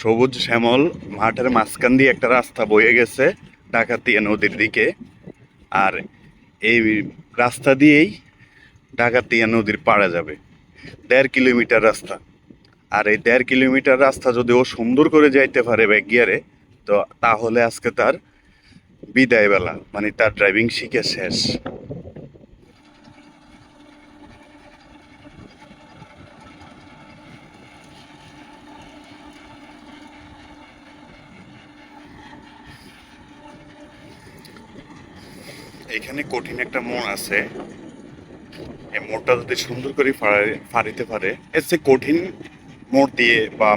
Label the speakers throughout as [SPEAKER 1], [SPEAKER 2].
[SPEAKER 1] সবুজ শ্যামল মাঠের মাঝখান দিয়ে একটা রাস্তা বয়ে গেছে ডাকাতিয়া নদীর দিকে। আর এই রাস্তা দিয়েই ডাকাতিয়া নদীর পাড়ে যাবে। দেড় কিলোমিটার রাস্তা। আর এই দেড় কিলোমিটার রাস্তা যদি ও সুন্দর করে যাইতে পারে ব্যাক গিয়ারে তো তাহলে আজকে তার বিদায় বেলা মানে তার ড্রাইভিং শিখে শেষ। এখানে কঠিন একটা মোড় আছে। এই মোড়টা যদি সুন্দর করে ফাড়া- ফাড়িতে পারে, এর চেয়ে কঠিন মোড় দিয়ে বা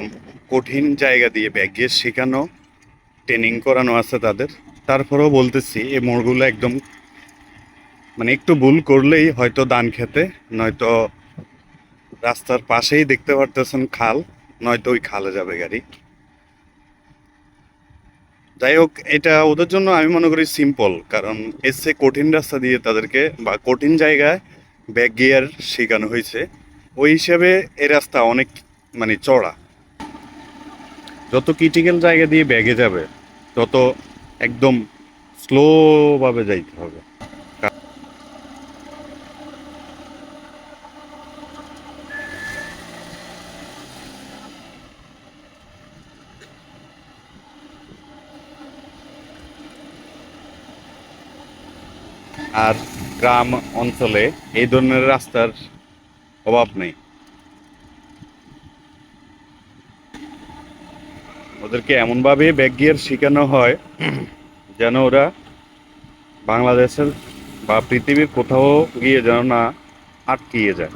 [SPEAKER 1] কঠিন জায়গা দিয়ে ব্যাগ শেখানো ট্রেনিং করানো আছে তাদের। তারপরেও বলতেছি, এই মোড়গুলো একদম মানে একটু ভুল করলেই হয়তো দান খেতে, নয়তো রাস্তার পাশেই দেখতে পারতেছেন খাল, নয়তো ওই খালে যাবে গাড়ি। যাই হোক, এটা ওদের জন্য আমি মনে করি সিম্পল কারণ এসে কঠিন রাস্তা দিয়ে তাদেরকে বা কঠিন জায়গায় ব্যাক গিয়ার শেখানো হয়েছে। ওই হিসাবে এ রাস্তা অনেক মানে চড়া যত ক্রিটিক্যাল জায়গা দিয়ে ব্যাগে যাবে, তত একদম স্লোভাবে যাইতে হবে। আর গ্রাম অঞ্চলে এই ধরনের রাস্তার অভাব নেই। ওদেরকে এমনভাবে ব্যাগ গিয়ার শেখানো হয় যেন ওরা বাংলাদেশের বা পৃথিবীর কোথাও গিয়ে যেন না আটকিয়ে যায়।